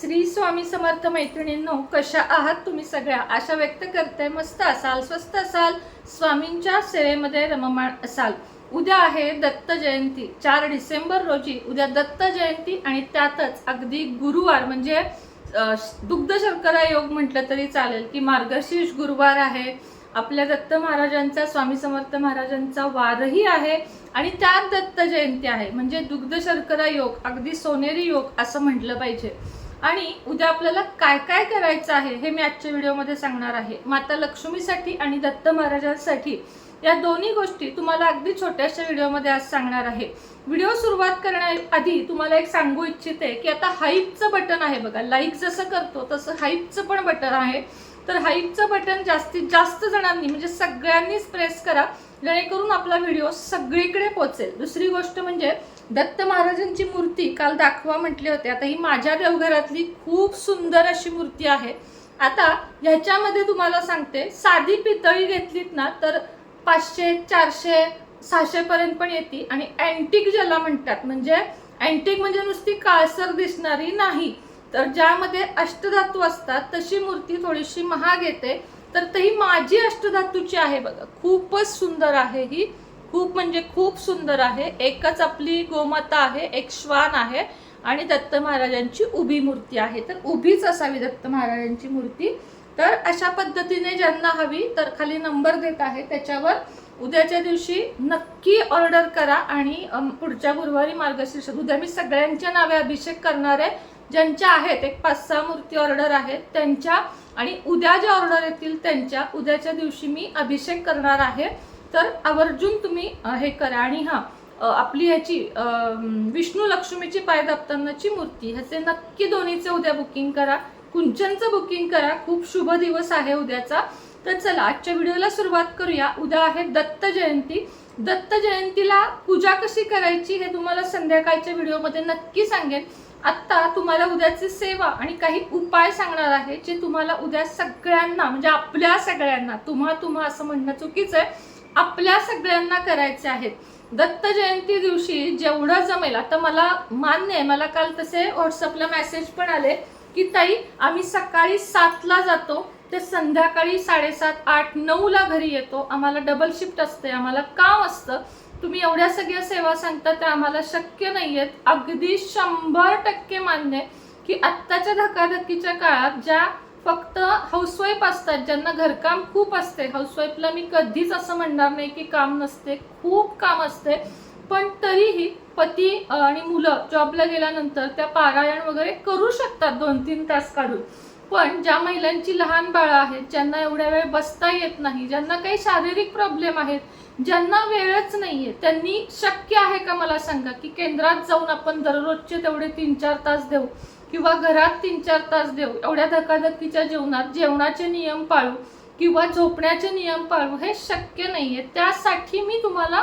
श्री स्वामी समर्थ मैत्रिणींनो कशा आहात तुम्ही सगळ्या? आशा व्यक्त करते. मस्त असाल स्वस्त असाल स्वामींच्या सेवेमध्ये रममाण असाल. उद्या आहे दत्त जयंती. चार डिसेंबर रोजी उद्या दत्त जयंती आणि त्यातच अगदी गुरुवार म्हणजे दुग्ध शर्करा योग म्हटलं तरी चालेल की मार्गशीर्ष गुरुवार आहे. आपल्या दत्त महाराजांचा स्वामी समर्थ महाराजांचा वारही आहे आणि त्यात दत्त जयंती आहे. म्हणजे दुग्ध शर्करा योग अगदी सोनेरी योग असं म्हटलं पाहिजे. आणि उद्या आपल्याला काय काय करायचं आहे हे मी आजच्या व्हिडिओमध्ये सांगणार आहे. माता लक्ष्मीसाठी आणि दत्त महाराजांसाठी या दोन्ही गोष्टी तुम्हाला अगदी छोट्याशा व्हिडिओमध्ये आज सांगणार आहे. व्हिडिओ सुरुवात करण्याआधी तुम्हाला एक सांगू इच्छिते की आता हाईपचं बटन आहे बघा. लाईक जसं करतो तसं हाईपचं पण बटन आहे. तर हाईटचं बटन जास्तीत जास्त जणांनी म्हणजे सगळ्यांनीच प्रेस करा जेणेकरून आपला व्हिडिओ सगळीकडे पोचेल दुसरी गोष्ट म्हणजे दत्त महाराजांची मूर्ती काल दाखवा म्हटली होती. आता ही माझ्या देवघरातली खूप सुंदर अशी मूर्ती आहे. आता ह्याच्यामध्ये तुम्हाला सांगते साधी पितळी घेतलीत ना तर पाचशे चारशे सहाशेपर्यंत पण येते. आणि अँटिक ज्याला म्हणतात म्हणजे अँटिक म्हणजे नुसती काळसर दिसणारी नाही. तर ज्यामध्ये अष्टधातू असतात तशी मूर्ती थोडीशी महाग येते. तर ती माझी अष्टधातूची आहे बघा. खूपच सुंदर आहे ही. खूप म्हणजे खूप सुंदर आहे. एकच आपली गोमाता आहे एक श्वान आहे आणि दत्त महाराजांची उभी मूर्ती आहे. तर उभीच असावी दत्त महाराजांची मूर्ती. तर अशा पद्धतीने ज्यांना हवी तर खाली नंबर देत आहे. त्याच्यावर उद्याच्या दिवशी नक्की ऑर्डर करा आणि पुढच्या गुरुवारी मार्गशीर्ष उद्या मी सगळ्यांच्या नावे अभिषेक करणार आहे. ज्यांच्या आहेत एक पाच सहा मूर्ती ऑर्डर आहेत त्यांच्या आणि उद्या ज्या ऑर्डर येतील त्यांच्या उद्याच्या दिवशी मी अभिषेक करणार आहे. तर आवर्जून तुम्ही हे करा. आणि हां आपली ह्याची विष्णू लक्ष्मीची पाय दाबतानाची मूर्ती ह्याचे नक्की दोन्हीचे उद्या बुकिंग करा. कुंचनचं बुकिंग करा. खूप शुभ दिवस आहे उद्याचा. तर चला आजच्या व्हिडिओला सुरुवात करूया. उद्या आहे दत्त जयंती. दत्त जयंतीला पूजा कशी करायची हे तुम्हाला संध्याकाळच्या व्हिडिओमध्ये नक्की सांगेन. आत्ता तुम्हाला उद्याची सेवा आणि काही उपाय सांगणार आहे जे तुम्हाला उद्या सगळ्यांना म्हणजे आपल्या सगळ्यांना तुम्हा तुम्हा असं म्हणणं चुकीचं आहे आपल्या सगळ्यांना करायचे आहेत. दत्त जयंती दिवशी जेवढं जमेल आता मला मान्य आहे मला काल तसे व्हॉट्सअपला मेसेज पण आले की ताई आम्ही सकाळी सातला जातो ते संध्याकाळी साडेसात आठ नऊला घरी येतो. आम्हाला डबल शिफ्ट असते आम्हाला काम असतं. तुम्ही एवढ्या सगळ्या सेवा सांगता त्या आम्हाला शक्य नाही आहेत अगदी शंभर टक्के मान्य आहे की आत्ताच्या धकाधकीच्या काळात ज्या फक्त हाऊसवाईफ असतात ज्यांना घरकाम खूप असते हाऊसवाईफला मी कधीच असं म्हणणार नाही की काम नसते खूप काम असते पण तरीही पती आणि मुलं जॉबला गेल्यानंतर त्या पारायण वगैरे करू शकतात दोन तीन तास काढून. पण ज्या महिलांची लहान बाळं आहेत ज्यांना एवढ्या वेळ बसता येत नाही ज्यांना काही शारीरिक प्रॉब्लेम आहेत ज्यांना वेळच नाहीये त्यांनी शक्य आहे का मला सांगा की केंद्रात जाऊन आपण दररोजचे तेवढे तीन चार तास देऊ? किंवा घरात तीन चार तास देऊ? एवढ्या धकाधकीच्या जीवनात जेवणाचे नियम पाळू किंवा झोपण्याचे नियम पाळू हे शक्य नाहीये. त्यासाठी मी तुम्हाला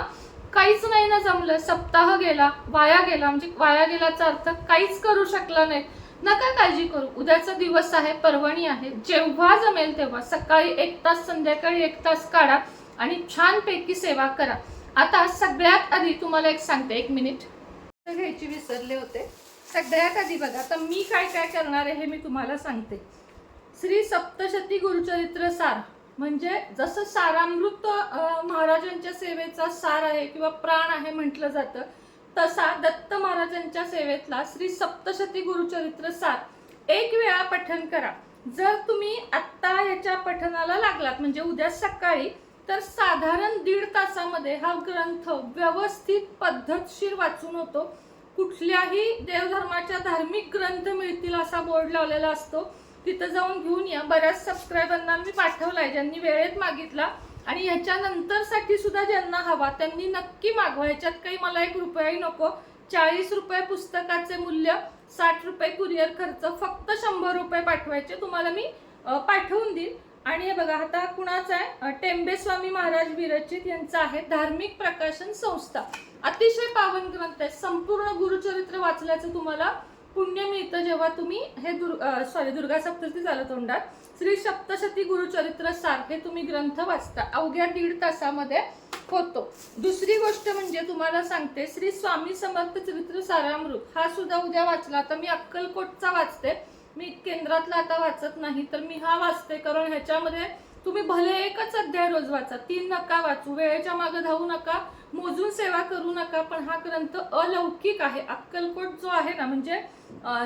काहीच नाही ना जमलं. सप्ताह गेला वाया गेला म्हणजे वाया गेल्याचा अर्थ काहीच करू शकला नाही. नका काळजी करू. उद्याचा दिवस आहे पर्वणी आहे. जेव्हा जमेल तेव्हा. सकाळी एक तास संध्याकाळी एक तास काढा. आणि छानपैकी सेवा करा. आता सगळ्यात आधी तुम्हाला एक सांगते एक मिनिट. घ्यायची विसरले होते. सगळ्यात आधी बघा आता मी काय काय करणार आहे हे मी तुम्हाला सांगते. श्री सप्तशती गुरुचरित्र सार म्हणजे जसं सारामृत महाराजांच्या सेवेचा सार आहे किंवा प्राण आहे म्हटलं जातं तसा दत्त महाराजांच्या सेवेतला श्री सप्तशती गुरुचरित्र सार. एक वेळा पठन करा. जर तुम्ही आत्ता ह्याच्या पठनाला लागलात म्हणजे उद्या सकाळी तर साधारण दीड तासामध्ये हा ग्रंथ व्यवस्थित पद्धतशीर वाचून होतो. कुठल्याही देवधर्माच्या धार्मिक ग्रंथ मिळतील असा बोर्ड लावलेला असतो. तिथं जाऊन घेऊन या. बऱ्याच सबस्क्रायबरना मी पाठवलाय ज्यांनी वेळेत मागितला. आणि ह्याच्यानंतरसाठी सुद्धा ज्यांना हवा त्यांनी नक्की मागवा. ह्याच्यात काही मला एक रुपयाही नको. चाळीस रुपये पुस्तकाचे मूल्य साठ रुपये कुरिअर खर्च फक्त शंभर रुपये पाठवायचे तुम्हाला मी पाठवून देईन आणि हे बघा आता कुणाचा आहे? टेंबे स्वामी महाराज विरचित यांचा आहे धार्मिक प्रकाशन संस्था. अतिशय पावन ग्रंथ आहे. संपूर्ण गुरुचरित्र वाचल्याचं तुम्हाला पुण्य मिळतं जेव्हा तुम्ही हे दुर् सॉरी दुर्गा सप्तशती झालं तोंडात. श्री सप्तशती गुरुचरित्र सार हे तुम्ही ग्रंथ वाचता. अवघ्या दीड तासामध्ये होतो. दुसरी गोष्ट म्हणजे तुम्हाला सांगते श्री स्वामी समर्थ चरित्र सारामृत. हा सुद्धा उद्या वाचला. आता मी अक्कलकोटचा वाचते. मी केंद्रातला आता वाचत नाही तर मी हा वाचते. कारण ह्याच्यामध्ये तुम्ही भले एकच अध्याय रोज वाचा तीन नका वाचू वेळेच्या मागे धावू नका मोजून सेवा करू नका पण हा ग्रंथ अलौकिक आहे. अक्कलकोट जो आहे ना म्हणजे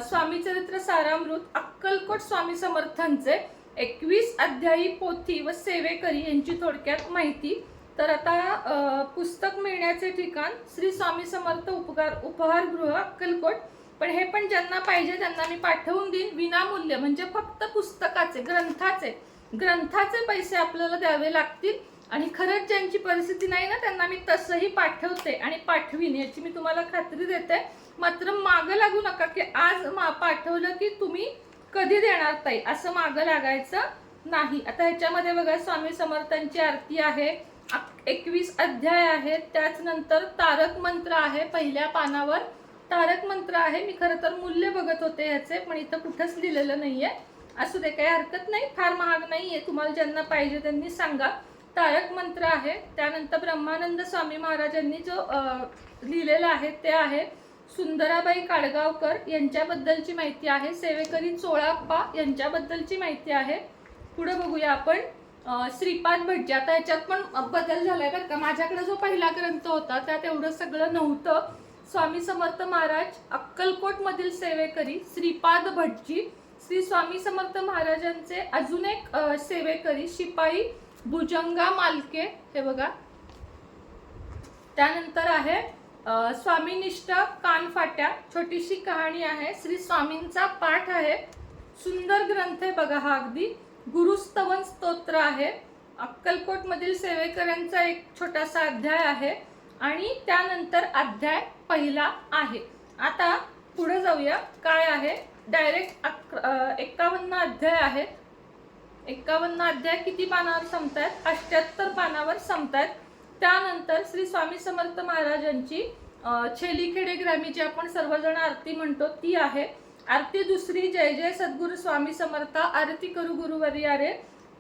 स्वामी चरित्र सारामृत अक्कलकोट स्वामी समर्थांचे एकवीस अध्यायी पोथी व सेवेकरी यांची थोडक्यात माहिती. तर आता पुस्तक मिळण्याचे ठिकाण श्री स्वामी समर्थ उपकार उपहारगृह अक्कलकोट. पण हे पण ज्यांना पाहिजे त्यांना मी पाठवून देईन विनामूल्य म्हणजे फक्त पुस्तकाचे ग्रंथाचे. ग्रंथाचे पैसे आपल्याला द्यावे लागतील आणि खरंच ज्यांची परिस्थिती नाही ना त्यांना मी तसंही पाठवते आणि पाठवीन. याची मी तुम्हाला खात्री देते. मात्र मागं लागू नका की आज मा पाठवलं की तुम्ही कधी देणार ताई? असं मागं लागायचं नाही. आता ह्याच्यामध्ये बघा स्वामी समर्थांची आरती आहे. एकवीस अध्याय आहेत त्याच नंतर तारक मंत्र आहे पहिल्या पानावर. तारक मंत्र आहे मी खरं तर मूल्य बघत होते ह्याचे पण इथं कुठंच लिहिलेलं आहे असू दे काही हरकत नाही फार महाग नाही आहे तुम्हाला ज्यांना पाहिजे त्यांनी सांगा. तारक मंत्र आहे त्यानंतर ब्रह्मानंद स्वामी महाराजांनी जो लिहिलेलं लिहिलेला आहे ते आहे सुंदराबाई काडगावकर यांच्याबद्दलची माहिती आहे सेवेकरी चोळाप्पा यांच्याबद्दलची माहिती आहे. पुढं बघूया आपण. श्रीपाद भटजी आता ह्याच्यात पण बदल झालाय बरं का. माझ्याकडे जो पहिला ग्रंथ होता त्यात एवढं सगळं नव्हतं. स्वामी समर्थ महाराज अक्कलकोटमधील सेवेकरी श्रीपाद भटजी श्री स्वामी समर्थ महाराजांचे अजून एक सेवेकरी शिपाई भुजंगा मालके हे बघा. त्यानंतर आहे स्वामीनिष्ठ कानफाट्या छोटीशी कहाणी आहे श्री स्वामींचा पाठ आहे. सुंदर ग्रंथ आहे बघा हा अगदी. गुरुस्तवन स्तोत्र आहे. अक्कलकोटमधील सेवेकऱ्यांचा एक छोटासा अध्याय आहे. आणि त्यानंतर अध्याय पहिला आहे. आता पुढे जाऊया. काय आहे? डायरेक्ट एकावन्न अध्याय आहेत एकावन्न अध्याय किती पानावर संपतायत? अठ्याहत्तर पानावर संपतायत. त्यानंतर श्री स्वामी समर्थ महाराजांची छेलीखेडे ग्रामी जी आपण सर्वजण आरती म्हणतो ती आहे. आरती दुसरी जय जय सद्गुरु स्वामी समर्थ आरती करू गुरुवरी अरे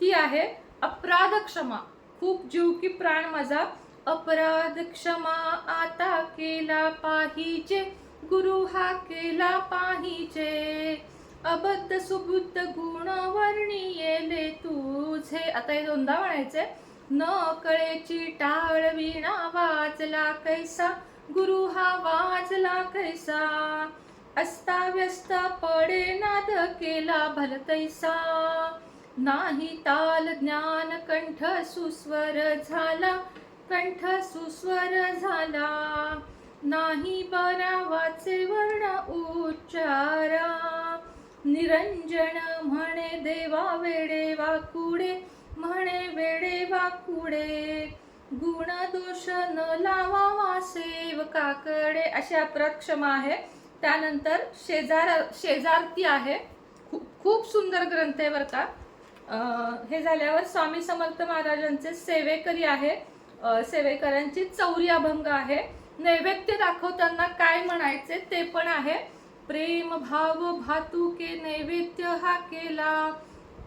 ती आहे. अपराध क्षमा खूप जीव की प्राण माझा अपराध क्षमा आता केला पाहिजे. गुरु हा केला पाहिजे. अबद्ध सुबुद्ध गुण वर्णियेले तुझे. आता हे दोनदा म्हणायचे न कळेची टाळ विणा वाजला कैसा. गुरु हा वाजला कैसा. अस्ताव्यस्त पडे नाद केला भलतैसा. नाही ताल ज्ञान कंठ सुस्वर झाला. कंठ सुस्वर झाला. नाही बरावाचे वर्ण उच्चारा. निरंजन म्हणे देवा वेडे वाकुडे म्हणे वेडे वाकुडे गुण दोष न लावावा सेवकाकडे. अशी अपराध आहे. त्यानंतर शेजार शेजारती आहे. खूप खूप सुंदर ग्रंथ आहे बरं का. हे झाल्यावर स्वामी समर्थ महाराजांचे सेवेकरी आहे. सेवेकरांची चौरी अभंग आहे. नैवेद्य दाखवताना काय म्हणायचे ते पण आहे. प्रेम भाव भातुके नैवेद्य हा केला.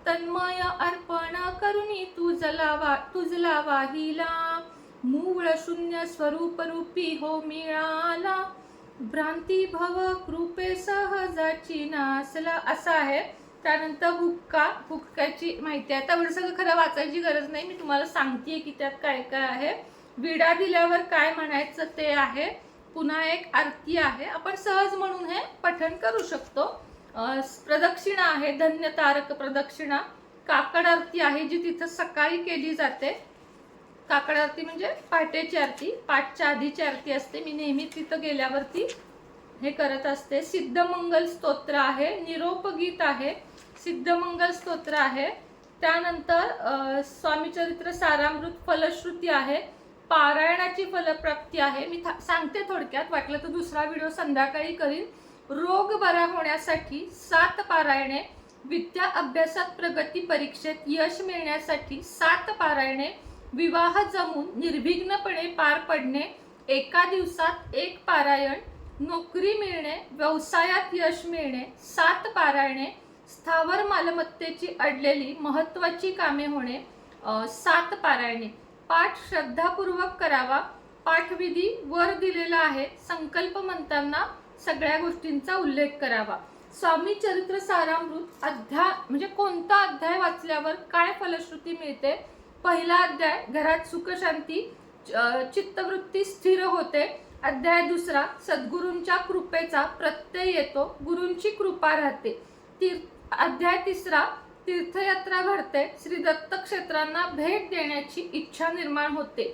तन्मय अर्पण करुणी तुझला वा तुझला वाहिला मूळ शून्य स्वरूप रूपी हो मिळाला. भ्रांती भव कृपे सहजाची नासला. असा आहे. त्यानंतर हुक्का हुक्काची माहिती आहे. तेवढं सगळं खरं वाचायची गरज नाही. मी तुम्हाला सांगते की त्यात काय काय आहे. विडा दिल्यावर काय म्हणायचं ते आहे. पुन्हा एक आरती आहे. आपण सहज म्हणून हे पठण करू शकतो. प्रदक्षिणा आहे. धन्य तारक प्रदक्षिणा. काकड आरती आहे जी तिथं सकाळी केली जाते. काकड आरती म्हणजे पहाटेची आरती. पाठच्या आधीची आरती असते. मी नेहमी तिथं गेल्यावरती हे करत असते. सिद्धमंगल स्तोत्र आहे निरोपगीत आहे सिद्धमंगल स्तोत्र आहे. त्यानंतर स्वामी स्वामीचरित्र सारामृत फलश्रुती आहे पारायणाची फलप्राप्ती आहे. मी था- सांगते थोडक्यात वाटलं तर दुसरा व्हिडिओ संध्याकाळी करीन. रोग बरा होण्यासाठी सात पारायणे विद्या अभ्यासात प्रगती परीक्षेत यश मिळण्यासाठी सात पारायणे विवाह जमून निर्विघ्नपणे पार पडणे एका दिवसात एक पारायण नोकरी मिळणे व्यवसायात यश मिळणे सात पारायणे स्थावर मालमत्तेची अडलेली महत्वाची कामे होणे सात पारायणे. पाठ श्रद्धापूर्वक करावा. पाठविधी वर दिलेला आहे. संकल्प म्हणताना सगळ्या गोष्टींचा उल्लेख करावा. स्वामी चरित्र सारामृत अध्याय म्हणजे कोणता अध्याय वाचल्यावर काय फलश्रुती मिळते? पहिला अध्याय घरात सुखशांती चित्तवृत्ती स्थिर होते. अध्याय दुसरा सद्गुरूंच्या कृपेचा प्रत्यय येतो गुरूंची कृपा राहते. तीर्थ अध्याय तिसरा तीर्थयात्रा घडते श्री दत्त क्षेत्रांना भेट देण्याची इच्छा निर्माण होते.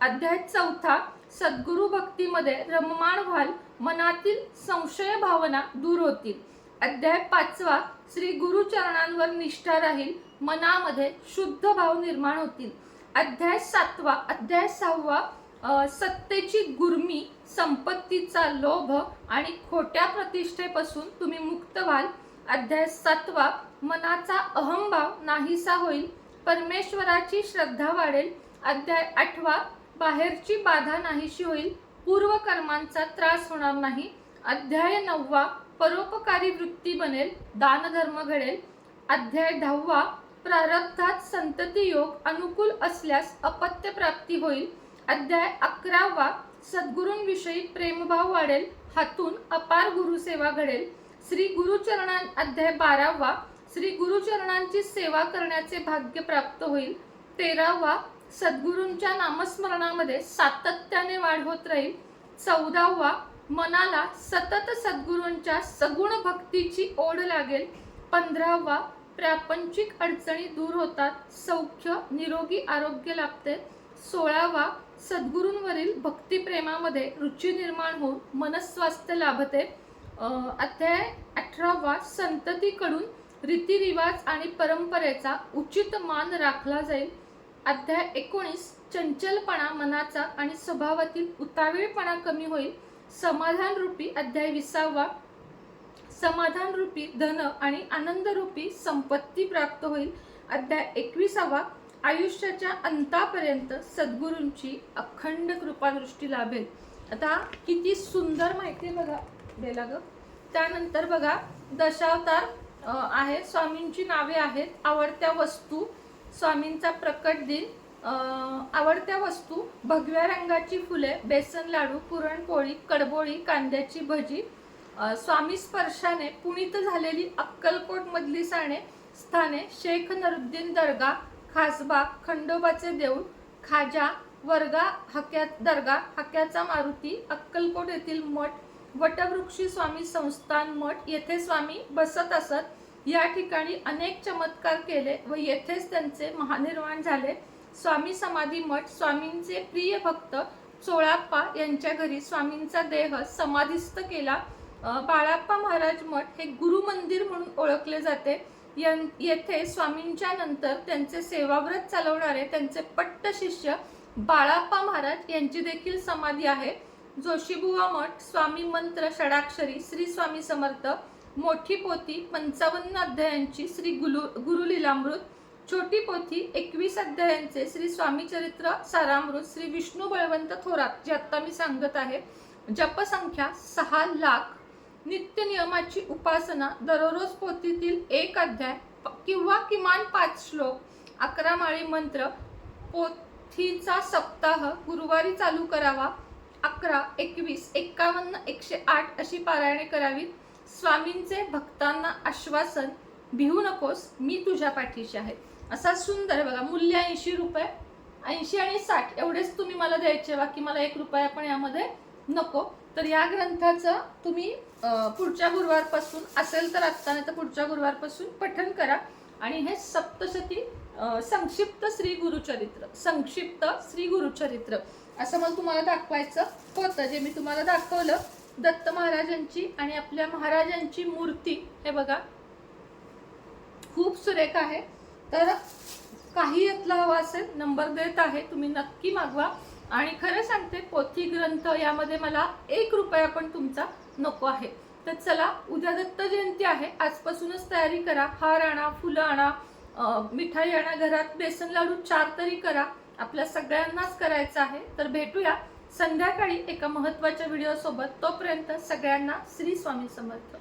अध्याय चौथा सद्गुरु भक्तीमध्ये रममाण व्हाल मनातील संशय भावना दूर होतील. अध्याय पाचवा श्री गुरुचरणांवर निष्ठा राहील मनामध्ये शुद्ध भाव निर्माण होतील. अध्याय सातवा अध्याय सहावा सत्तेची गुर्मी संपत्तीचा लोभ आणि खोट्या प्रतिष्ठेपासून तुम्ही मुक्त व्हाल. अध्याय सातवा मनाचा अहंभाव नाहीसा होईल. परमेश्वराची श्रद्धा वाढेल. अध्याय आठवा बाहेरची बाधा नाहीशी होईल. पूर्वकर्मांचा त्रास होणार नाही. अध्याय नववा परोपकारी वृत्ती बनेल. दानधर्म घडेल. अध्याय दहावा प्रारब्धात संतती योग अनुकूल असल्यास अपत्य प्राप्ती होईल. अध्याय अकरावा. सद्गुरूंविषयी प्रेमभाव वाढेल हातून अपार गुरुसेवा घडेल. श्री गुरुचरणा अध्याय बारावा. श्री गुरुचरणांची सेवा करण्याचे भाग्य प्राप्त होईल. तेरावा. सद्गुरूंच्या नामस्मरणामध्ये सातत्याने वाढ होत राहील. चौदावा. मनाला सतत सद्गुरूंच्या सगुण भक्तीची ओढ लागेल. पंधरावा. प्रापंचिक अडचणी दूर होतात. सौख्य निरोगी आरोग्य लाभते. सोळावा. सद्गुरूंवरील भक्तिप्रेमामध्ये रुची निर्माण होऊन मनस्वास्थ्य लाभते. अध्याय अठरावा संततीकडून रीतिरिवाज आणि परंपरेचा उचित मान राखला जाईल. अध्याय एकोणीस चंचलपणा मनाचा आणि स्वभावातील उतावीळपणा कमी होईल. समाधान रूपी अध्याय विसावा. समाधान रूपी धन आणि आनंदरूपी संपत्ती प्राप्त होईल. अध्याय एकविसावा आयुष्याच्या अंतापर्यंत सद्गुरूंची अखंड कृपादृष्टी लाभेल. आता किती सुंदर माहिती बघा द्यायला ग. त्यानंतर बघा दशावतार आहेत आहे. स्वामींची नावे आहेत. आवडत्या वस्तू स्वामींचा प्रकट दिन. आवडत्या वस्तू भगव्या रंगाची फुले बेसन लाडू पुरणपोळी कडबोळी कांद्याची भजी. स्वामी स्पर्शाने पुणित झालेली अक्कलकोट मधली साणे स्थाने शेख नरुद्दीन दर्गा खासबाग खंडोबाचे देऊळ खाजा वर्गा हक्या दर्गा हक्याचा मारुती अक्कलकोट येथील मठ वटवृक्षी स्वामी संस्थान मठ येथे स्वामी बसत असत. या ठिकाणी अनेक चमत्कार केले व येथेच त्यांचे महानिर्वाण झाले. स्वामी समाधी मठ स्वामींचे प्रिय भक्त चोळाप्पा यांच्या घरी स्वामींचा देह समाधिस्थ केला. बाळाप्पा महाराज मठ हे गुरु मंदिर म्हणून ओळखले जाते. यं- येथे स्वामींच्या नंतर त्यांचे सेवाव्रत चालवणारे त्यांचे पट्ट शिष्य बाळाप्पा महाराज यांची देखील समाधी आहे. जोशीबुवा मठ स्वामी मंत्र षडाक्षरी श्री स्वामी समर्थ मोठी पोथी पंचावन्न अध्यायांची श्री गुरु गुरुलीलामृत छोटी पोथी एकवीस अध्यायांचे श्री स्वामी चरित्र सारामृत श्री विष्णू बळवंत थोरात जे आत्ता मी सांगत आहे. जपसंख्या सहा लाख नित्य नियमाची उपासना दररोज पोथीतील एक अध्याय किंवा किमान पाच श्लोक अकरा माळी मंत्र पोथीचा सप्ताह गुरुवारी चालू करावा. अकरा एकवीस एक्कावन्न एकशे आठ अशी पारायणे करावी स्वामींचे भक्तांना आश्वासन भिवू नकोस मी तुझ्या पाठीशी आहे. असा सुंदर आहे बघा मूल्य ऐंशी रुपये ऐंशी आणि साठ एवढेच तुम्ही मला द्यायचे बाकी मला एक रुपया पण यामध्ये नको. तर या ग्रंथाचं तुम्ही पुढच्या गुरुवारपासून असेल तर आत्ता नाही तर पुढच्या गुरुवारपासून पठन करा. आणि हे सप्तशती संक्षिप्त श्री गुरुचरित्र संक्षिप्त श्री गुरुचरित्र असं मला तुम्हाला दाखवायचं होतं. जे मी तुम्हाला दाखवलं दत्त महाराजांची आणि आपल्या महाराजांची मूर्ती. हे बघा. खूप सुरेख आहे. तर काही यातला हवा असेल नंबर देत आहे. तुम्ही नक्की मागवा. आणि खरं सांगते पोथी ग्रंथ यामध्ये मला एक रुपया पण तुमचा नको आहे. तर चला उद्या दत्त जयंती आहे. आजपासूनच तयारी करा. हार आणा फुलं आणा मिठाई आणा घरात बेसन लाडू चार तरी करा. आपल्या सगळ्यांनाच करायचं आहे. तर भेटूया संध्याकाळी एका महत्त्वाच्या व्हिडिओसोबत तोपर्यंत सगळ्यांना श्री स्वामी समर्थ.